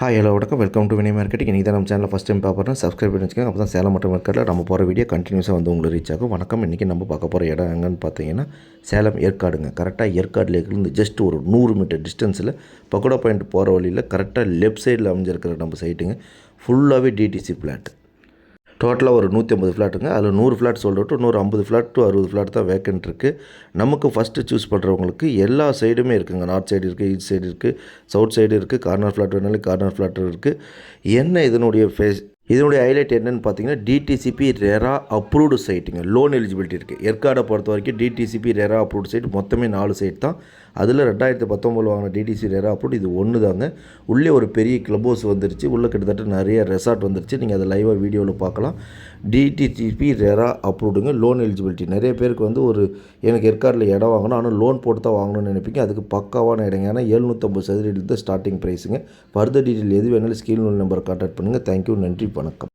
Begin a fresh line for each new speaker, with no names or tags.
Hi hello வணக்கம். Welcome to Vini marketing இன்றைக்கி தான் நம்ம சேனலில் ஃபஸ்ட் டைம் பார்க்குறோம் சப்ஸ்கிரைப் பண்ணி வச்சுக்கோங்க. அப்போ தான் சேலம் மற்றும் மார்க்கெட்டில் நம்ம போகிற வீடியோ கண்டினியூஸாக வந்து உங்களுக்கு ரீச் ஆகும். வணக்கம். இன்றைக்கி நம்ம பார்க்க போகிற இடம் எங்கன்னு பார்த்தீங்கன்னா சேலம் ஏற்காடுங்க. கரெக்டாக ஏற்காடுலேருந்து ஜஸ்ட் ஒரு நூறு மீட்டர் டிஸ்டன்ஸில் பக்கோடா பாயிண்ட் போகிற வழியில் கரெக்டாக லெஃப்ட் சைடில் அமைஞ்சிருக்கிற நம்ம சைட்டுங்க ஃபுல்லாகவே டிடிசி பிளாட் டோட்டலாக ஒரு நூற்றி ஐம்பது ஃப்ளாட்டுங்க அதில் நூறு ஃப்ளாட் சொல்லிட்டு நூறு ஐம்பது ஃப்ளாட் டு அறுபது ஃப்ளாட் தான் வேக்கன்ட் இருக்குது நமக்கு ஃபஸ்ட்டு சூஸ் பண்ணுறவங்களுக்கு எல்லா சைடுமே இருக்குங்க. நார்த் சைடு இருக்குது ஈஸ்ட் சைடு இருக்குது சவுத் சைடு இருக்குது கார்னர் ஃப்ளாட் வேணாலும் கார்னர் ஃப்ளாட் இருக்குது என்ன இதனுடைய ஃபேஸ் இதனுடைய ஹைலைட் என்னென்னு பார்த்தீங்கன்னா டிடிசிபி ரெரா அப்ரூவ்டு சைட்டுங்க லோன் எலிஜிபிலிட்டி இருக்குது ஏற்காடை பொறுத்த வரைக்கும் டிடிசிபி ரெரா அப்ரூவ்டு சைட் மொத்தமே நாலு சைட் தான். அதில் ரெண்டாயிரத்தி பத்தொம்பதில் வாங்கின டிடிசி ரெரா அப்ரூவ்ட் இது ஒன்று தாங்க. உள்ளே ஒரு பெரிய கிளப் ஹவுஸ் வந்துருச்சு. உள்ளே கிட்டத்தட்ட நிறைய ரெசார்ட் வந்துருச்சு. நீங்கள் அதை லைவாக வீடியோவில் பார்க்கலாம். டிடிசிபி ரெரா அப்ரூவ்டுங்க லோன் எலிஜிபிலிட்டி நிறைய பேருக்கு வந்து ஒரு எனக்கு ஏற்காடில் இடம் வாங்கணும். ஆனால் லோன் போட்டு தான் வாங்கணும்னு நினைப்பீங்க. அதுக்கு பக்காவான இடங்க. ஏன்னா எழுநூற்றம்பது சதுரடி தான் ஸ்டார்டிங் ப்ரைஸுங்க ஃபர்தர் டீட்டெயில் எது வேணாலும் ஸ்கீல் நம்பர் கான்டாக்ட் பண்ணுங்கள் தேங்க்யூ நன்றி. வணக்கம்.